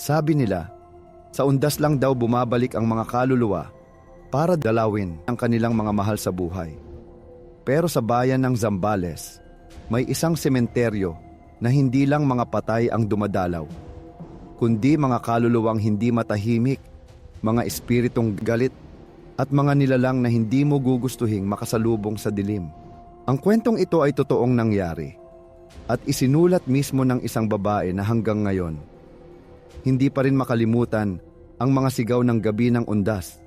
Sabi nila, sa undas lang daw bumabalik ang mga kaluluwa para dalawin ang kanilang mga mahal sa buhay. Pero sa bayan ng Zambales, may isang sementeryo na hindi lang mga patay ang dumadalaw, kundi mga kaluluwang hindi matahimik, mga espiritong galit, at mga nilalang na hindi mo gugustuhing makasalubong sa dilim. Ang kwentong ito ay totoong nangyari at isinulat mismo ng isang babae na hanggang ngayon hindi pa rin makalimutan ang mga sigaw ng gabi ng undas.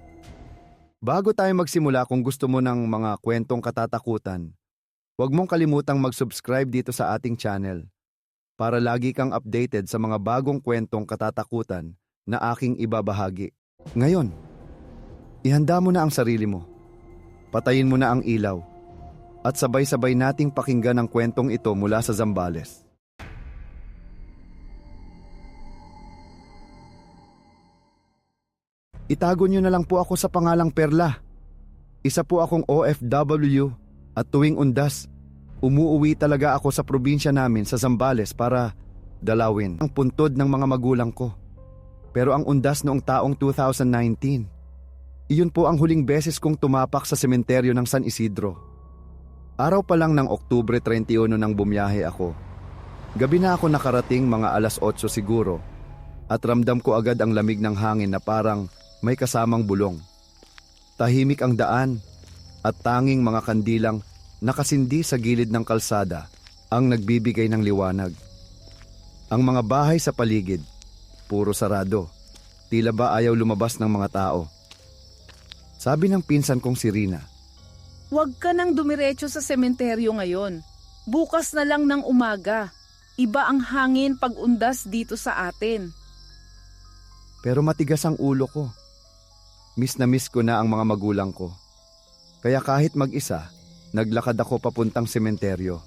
Bago tayo magsimula kung gusto mo ng mga kwentong katatakutan, huwag mong kalimutang mag-subscribe dito sa ating channel para lagi kang updated sa mga bagong kwentong katatakutan na aking ibabahagi. Ngayon, ihanda mo na ang sarili mo. Patayin mo na ang ilaw. At sabay-sabay nating pakinggan ang kwentong ito mula sa Zambales. Itago niyo na lang po ako sa pangalang Perla. Isa po akong OFW at tuwing undas, umuuwi talaga ako sa probinsya namin sa Zambales para dalawin ang puntod ng mga magulang ko. Pero ang undas noong taong 2019, iyon po ang huling beses kong tumapak sa sementeryo ng San Isidro. Araw pa lang ng Oktubre 31 nang bumiyahe ako. Gabi na ako nakarating mga alas 8 siguro at ramdam ko agad ang lamig ng hangin na parang may kasamang bulong. Tahimik ang daan at tanging mga kandilang nakasindi sa gilid ng kalsada ang nagbibigay ng liwanag. Ang mga bahay sa paligid, puro sarado. Tila ba ayaw lumabas ng mga tao. Sabi ng pinsan kong si Rina, Huwag ka nang dumiretso sa sementeryo ngayon. Bukas na lang ng umaga. Iba ang hangin pag undas dito sa atin. pero matigas ang ulo ko. Miss na miss ko na ang mga magulang ko. Kaya kahit mag-isa, naglakad ako papuntang sementeryo.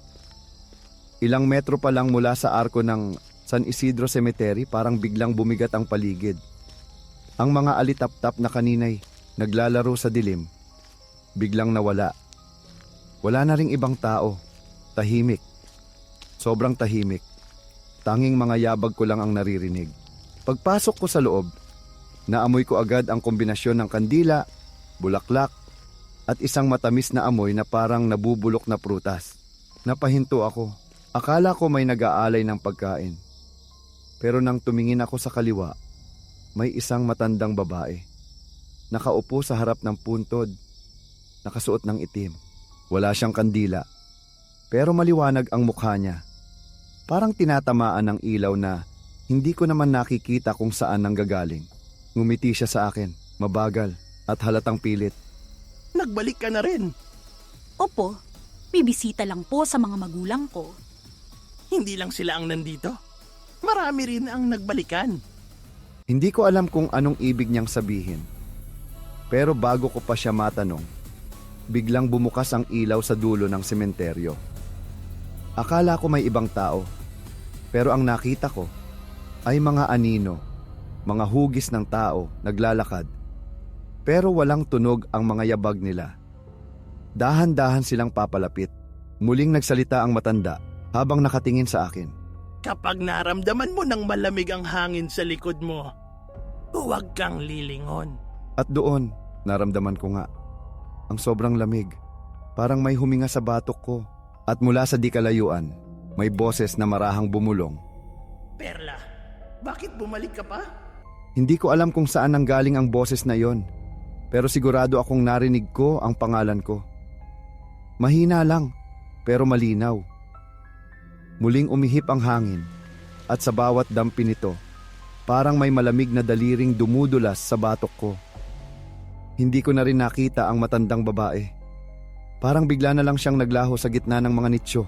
Ilang metro pa lang mula sa arko ng San Isidro Cemetery parang biglang bumigat ang paligid. Ang mga alitap-tap na kaninay naglalaro sa dilim, biglang nawala. Wala na ring ibang tao, tahimik. Sobrang tahimik. Tanging mga yabag ko lang ang naririnig. Pagpasok ko sa loob, naamoy ko agad ang kombinasyon ng kandila, bulaklak, at isang matamis na amoy na parang nabubulok na prutas. Napahinto ako. Akala ko may nag-aalay ng pagkain. Pero nang tumingin ako sa kaliwa, may isang matandang babae. Nakaupo sa harap ng puntod. Nakasuot ng itim. Wala siyang kandila. Pero maliwanag ang mukha niya. Parang tinatamaan ng ilaw na hindi ko naman nakikita kung saan nanggagaling. Ngumiti siya sa akin, mabagal at halatang pilit. Nagbalik ka na rin. Opo, bibisita lang po sa mga magulang ko. Hindi lang sila ang nandito. Marami rin ang nagbalikan. Hindi ko alam kung anong ibig niyang sabihin. Pero bago ko pa siya matanong, biglang bumukas ang ilaw sa dulo ng sementeryo. Akala ko may ibang tao, pero ang nakita ko ay mga anino, mga hugis ng tao naglalakad. Pero walang tunog ang mga yabag nila. Dahan-dahan silang papalapit. Muling nagsalita ang matanda habang nakatingin sa akin. Kapag naramdaman mo ng malamig ang hangin sa likod mo, huwag kang lilingon. At doon, naramdaman ko nga, ang sobrang lamig. Parang may huminga sa batok ko. At mula sa di kalayuan, may boses na marahang bumulong. Perla, bakit bumalik ka pa? Hindi ko alam kung saan nanggaling ang boses na yon. Pero sigurado akong narinig ko ang pangalan ko. Mahina lang, pero malinaw. Muling umihip ang hangin, at sa bawat dampi nito, parang may malamig na daliring dumudulas sa batok ko. Hindi ko na rin nakita ang matandang babae. Parang bigla na lang siyang naglaho sa gitna ng mga nitsyo.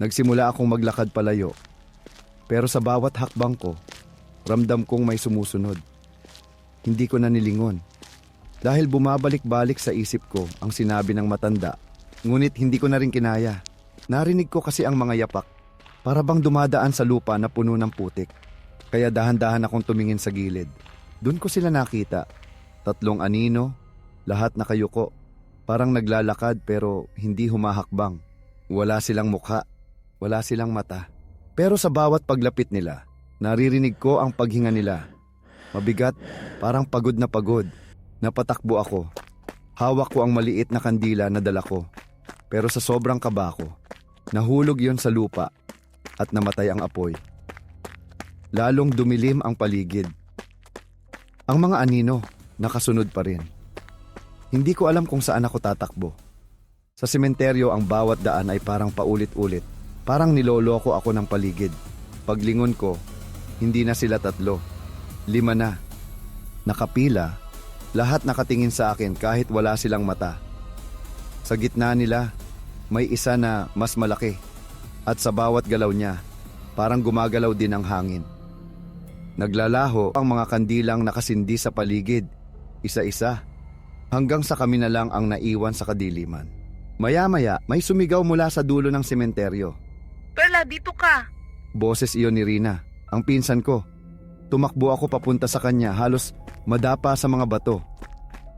Nagsimula akong maglakad palayo. Pero sa bawat hakbang ko, ramdam kong may sumusunod. Hindi ko na nilingon. Dahil bumabalik-balik sa isip ko ang sinabi ng matanda. Ngunit hindi ko na rin kinaya. Narinig ko kasi ang mga yapak. Para bang dumadaan sa lupa na puno ng putik. Kaya dahan-dahan akong tumingin sa gilid. Doon ko sila nakita. Tatlong anino, lahat nakayuko. Parang naglalakad pero hindi humahakbang. Wala silang mukha, wala silang mata. Pero sa bawat paglapit nila, Naririnig ko ang paghinga nila. Mabigat, parang pagod na pagod. Napatakbo ako. Hawak ko ang maliit na kandila na dala ko. Pero sa sobrang kaba ko, nahulog yon sa lupa at namatay ang apoy. Lalong dumilim ang paligid. Ang mga anino, nakasunod pa rin. Hindi ko alam kung saan ako tatakbo. Sa sementeryo ang bawat daan ay parang paulit-ulit. Parang niloloko ako ng paligid. Paglingon ko, hindi na sila tatlo. Lima na. Nakapila, lahat nakatingin sa akin kahit wala silang mata. Sa gitna nila, may isa na mas malaki. At sa bawat galaw niya, parang gumagalaw din ang hangin. Naglalaho ang mga kandilang nakasindi sa paligid, isa-isa, hanggang sa kami na lang ang naiwan sa kadiliman. Maya-maya, may sumigaw mula sa dulo ng sementeryo. Perla, dito ka! Boses iyon ni Rina, ang pinsan ko. Tumakbo ako papunta sa kanya halos madapa sa mga bato.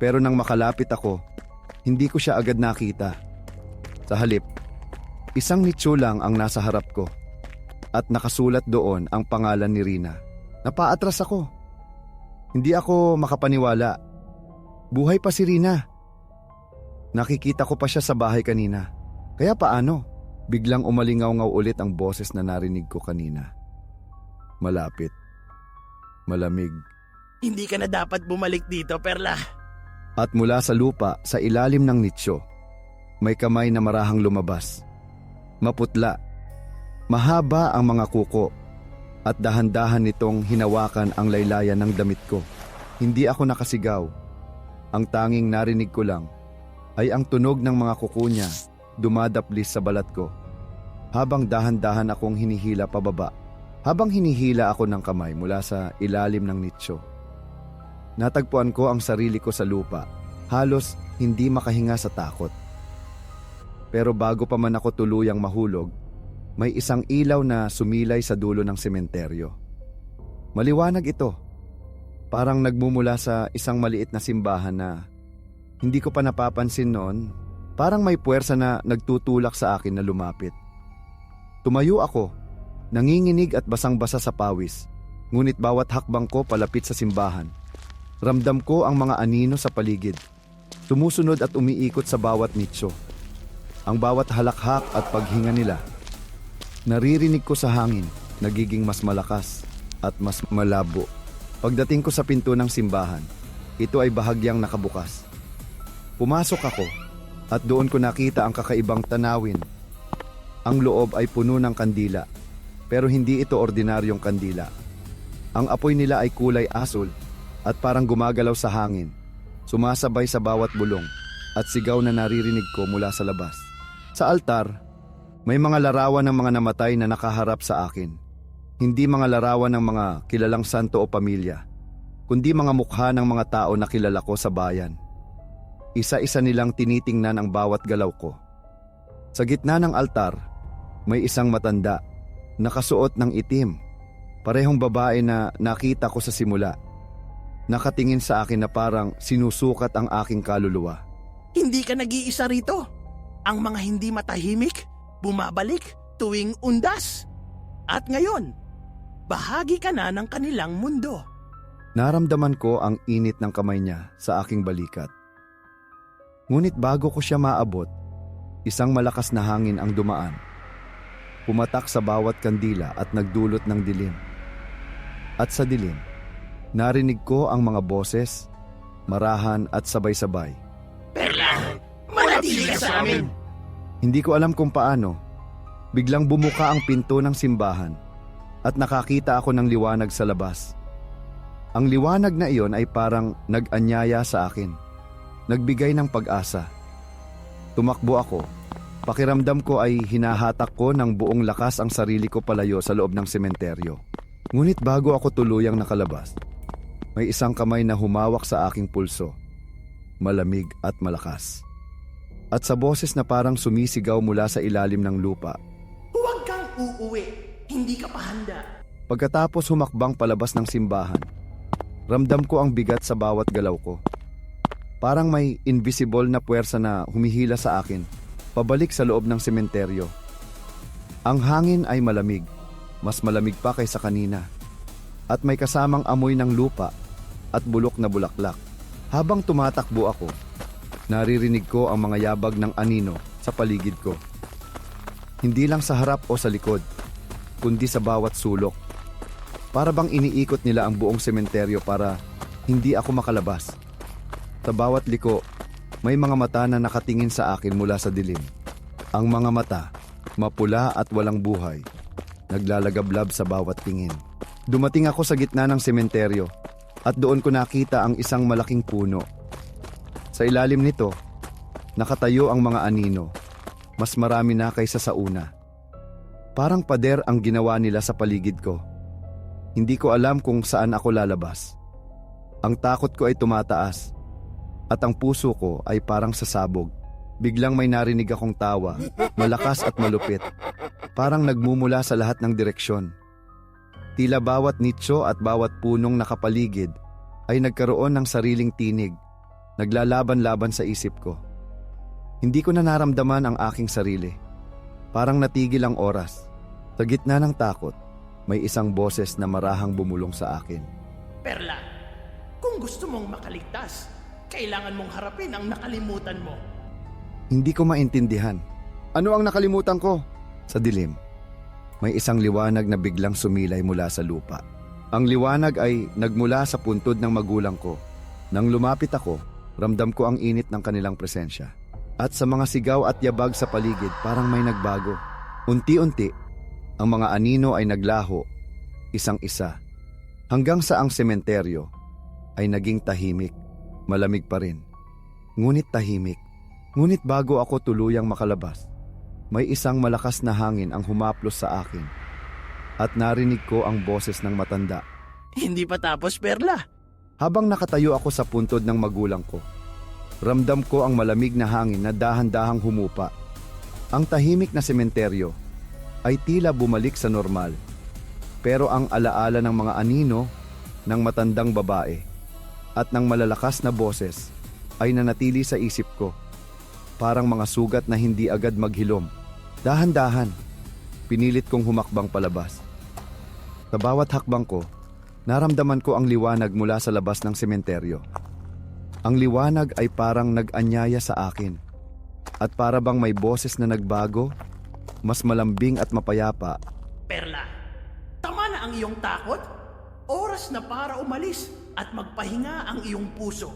Pero nang makalapit ako, hindi ko siya agad nakita. Sa halip, isang nicho lang ang nasa harap ko. At nakasulat doon ang pangalan ni Rina. Napaatras ako. Hindi ako makapaniwala. Buhay pa si Rina. Nakikita ko pa siya sa bahay kanina. Kaya paano? Biglang umalingaw-ngaw ulit ang boses na narinig ko kanina. Malapit. Malamig. Hindi ka na dapat bumalik dito, Perla. At mula sa lupa, sa ilalim ng nitsyo, may kamay na marahang lumabas. Maputla. Mahaba ang mga kuko at dahan-dahan nitong hinawakan ang laylayan ng damit ko. Hindi ako nakasigaw. Ang tanging narinig ko lang ay ang tunog ng mga kuko niya dumadaplis sa balat ko. Habang dahan-dahan akong hinihila pababa. Habang hinihila ako ng kamay mula sa ilalim ng nitsyo. Natagpuan ko ang sarili ko sa lupa. Halos hindi makahinga sa takot. Pero bago pa man ako tuluyang mahulog, may isang ilaw na sumilay sa dulo ng sementeryo. Maliwanag ito. Parang nagmumula sa isang maliit na simbahan na hindi ko pa napapansin noon. Parang may puwersa na nagtutulak sa akin na lumapit. Tumayo ako, nanginginig at basang-basa sa pawis. Ngunit bawat hakbang ko palapit sa simbahan, ramdam ko ang mga anino sa paligid. Sumusunod at umiikot sa bawat nicho. Ang bawat halakhak at paghinga nila Naririnig ko sa hangin, nagiging mas malakas at mas malabo. Pagdating ko sa pinto ng simbahan, ito ay bahagyang nakabukas. Pumasok ako at doon ko nakita ang kakaibang tanawin. Ang loob ay puno ng kandila, pero hindi ito ordinaryong kandila. Ang apoy nila ay kulay asul at parang gumagalaw sa hangin, sumasabay sa bawat bulong at sigaw na naririnig ko mula sa labas. Sa altar, may mga larawan ng mga namatay na nakaharap sa akin. Hindi mga larawan ng mga kilalang santo o pamilya, kundi mga mukha ng mga tao na kilala ko sa bayan. Isa-isa nilang tinitingnan ang bawat galaw ko. Sa gitna ng altar, may isang matanda, nakasuot ng itim, parehong babae na nakita ko sa simula. Nakatingin sa akin na parang sinusukat ang aking kaluluwa. Hindi ka nag-iisa rito. Ang mga hindi matahimik, bumabalik tuwing undas. At ngayon, bahagi ka na ng kanilang mundo. Naramdaman ko ang init ng kamay niya sa aking balikat. Ngunit bago ko siya maabot, isang malakas na hangin ang dumaan. Pumatak sa bawat kandila at nagdulot ng dilim. At sa dilim, narinig ko ang mga boses, marahan at sabay-sabay. Perla, manatili ka sa amin. Hindi ko alam kung paano. Biglang bumuka ang pinto ng simbahan at nakakita ako ng liwanag sa labas. Ang liwanag na iyon ay parang nag-anyaya sa akin. Nagbigay ng pag-asa. Tumakbo ako. Pakiramdam ko ay hinahatak ko ng buong lakas ang sarili ko palayo sa loob ng sementeryo. Ngunit bago ako tuluyang nakalabas, may isang kamay na humawak sa aking pulso. Malamig at malakas. At sa boses na parang sumisigaw mula sa ilalim ng lupa, Huwag kang uuwi. Hindi ka pa handa. Pagkatapos humakbang palabas ng simbahan, ramdam ko ang bigat sa bawat galaw ko. Parang may invisible na puwersa na humihila sa akin, pabalik sa loob ng sementeryo. Ang hangin ay malamig, mas malamig pa kaysa kanina. at may kasamang amoy ng lupa at bulok na bulaklak. Habang tumatakbo ako, naririnig ko ang mga yabag ng anino sa paligid ko. Hindi lang sa harap o sa likod, kundi sa bawat sulok. Para bang iniikot nila ang buong sementeryo para hindi ako makalabas. Sa bawat liko, may mga mata na nakatingin sa akin mula sa dilim. Ang mga mata, mapula at walang buhay, naglalagablab sa bawat tingin. Dumating ako sa gitna ng sementeryo at doon ko nakita ang isang malaking puno. Sa ilalim nito, nakatayo ang mga anino. Mas marami na kaysa sa una. Parang pader ang ginawa nila sa paligid ko. Hindi ko alam kung saan ako lalabas. Ang takot ko ay tumataas at ang puso ko ay parang sasabog. Biglang may narinig akong tawa, malakas at malupit. Parang nagmumula sa lahat ng direksyon. Tila bawat nicho at bawat punong nakapaligid ay nagkaroon ng sariling tinig, naglalaban-laban sa isip ko. Hindi ko na naramdaman ang aking sarili. Parang natigil ang oras. Sa gitna ng takot, may isang boses na marahang bumulong sa akin. Perla, kung gusto mong makaligtas, kailangan mong harapin ang nakalimutan mo. Hindi ko maintindihan. Ano ang nakalimutan ko? Sa dilim, may isang liwanag na biglang sumilay mula sa lupa. Ang liwanag ay nagmula sa puntod ng magulang ko. Nang lumapit ako, ramdam ko ang init ng kanilang presensya. At sa mga sigaw at yabag sa paligid, parang may nagbago. Unti-unti, ang mga anino ay naglaho, isang-isa. Hanggang sa ang sementeryo ay naging tahimik, malamig pa rin. Ngunit tahimik. Ngunit bago ako tuluyang makalabas, may isang malakas na hangin ang humaplos sa akin. At narinig ko ang boses ng matanda. Hindi pa tapos, Perla. Habang nakatayo ako sa puntod ng magulang ko, ramdam ko ang malamig na hangin na dahan-dahang humupa. Ang tahimik na sementeryo ay tila bumalik sa normal. Pero ang alaala ng mga anino ng matandang babae at ng malalakas na boses ay nanatili sa isip ko. Parang mga sugat na hindi agad maghilom. Dahan-dahan, pinilit kong humakbang palabas. Sa bawat hakbang ko, naramdaman ko ang liwanag mula sa labas ng sementeryo. Ang liwanag ay parang nag-anyaya sa akin. At para bang may boses na nagbago, mas malambing at mapayapa, Perla, tama na ang iyong takot. Oras na para umalis at magpahinga ang iyong puso.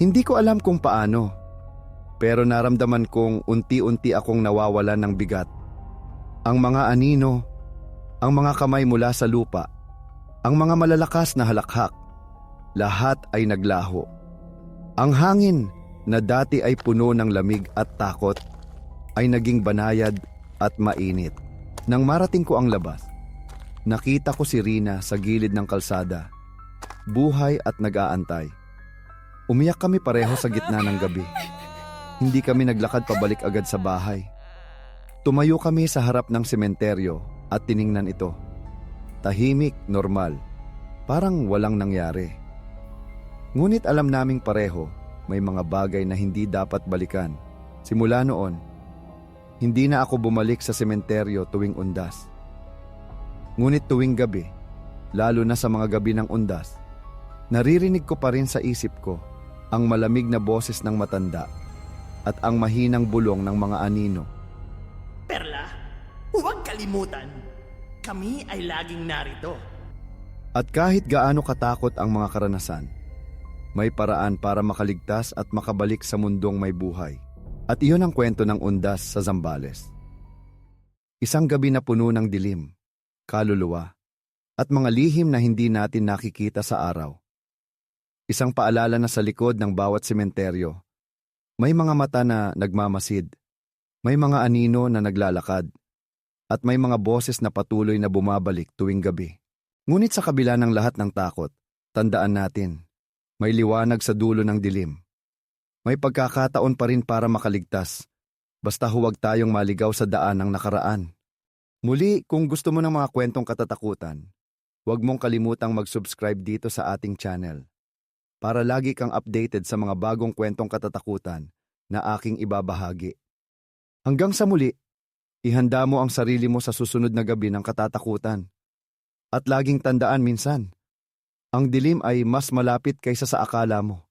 Hindi ko alam kung paano. Pero naramdaman kong unti-unti akong nawawalan ng bigat. Ang mga anino, ang mga kamay mula sa lupa, ang mga malalakas na halakhak, lahat ay naglaho. Ang hangin na dati ay puno ng lamig at takot ay naging banayad at mainit. Nang marating ko ang labas, nakita ko si Rina sa gilid ng kalsada, buhay at nag-aantay. Umiyak kami pareho sa gitna ng gabi. Hindi kami naglakad pabalik agad sa bahay. Tumayo kami sa harap ng sementeryo at tiningnan ito. Tahimik, normal. Parang walang nangyari. Ngunit alam naming pareho, may mga bagay na hindi dapat balikan. Simula noon, hindi na ako bumalik sa sementeryo tuwing undas. Ngunit tuwing gabi, lalo na sa mga gabi ng undas, naririnig ko pa rin sa isip ko ang malamig na boses ng matanda at ang mahinang bulong ng mga anino. Perla, huwag kalimutan. Kami ay laging narito. At kahit gaano katakot ang mga karanasan, may paraan para makaligtas at makabalik sa mundong may buhay. At iyon ang kwento ng undas sa Zambales. Isang gabi na puno ng dilim, kaluluwa, at mga lihim na hindi natin nakikita sa araw. Isang paalala na sa likod ng bawat sementeryo may mga mata na nagmamasid, may mga anino na naglalakad, at may mga boses na patuloy na bumabalik tuwing gabi. Ngunit sa kabila ng lahat ng takot, tandaan natin, may liwanag sa dulo ng dilim. May pagkakataon pa rin para makaligtas, basta huwag tayong maligaw sa daan ng nakaraan. Muli, kung gusto mo ng mga kwentong katatakutan, huwag mong kalimutang mag-subscribe dito sa ating channel para lagi kang updated sa mga bagong kwentong katatakutan na aking ibabahagi. Hanggang sa muli, ihanda mo ang sarili mo sa susunod na gabi ng katatakutan. At laging tandaan minsan, ang dilim ay mas malapit kaysa sa akala mo.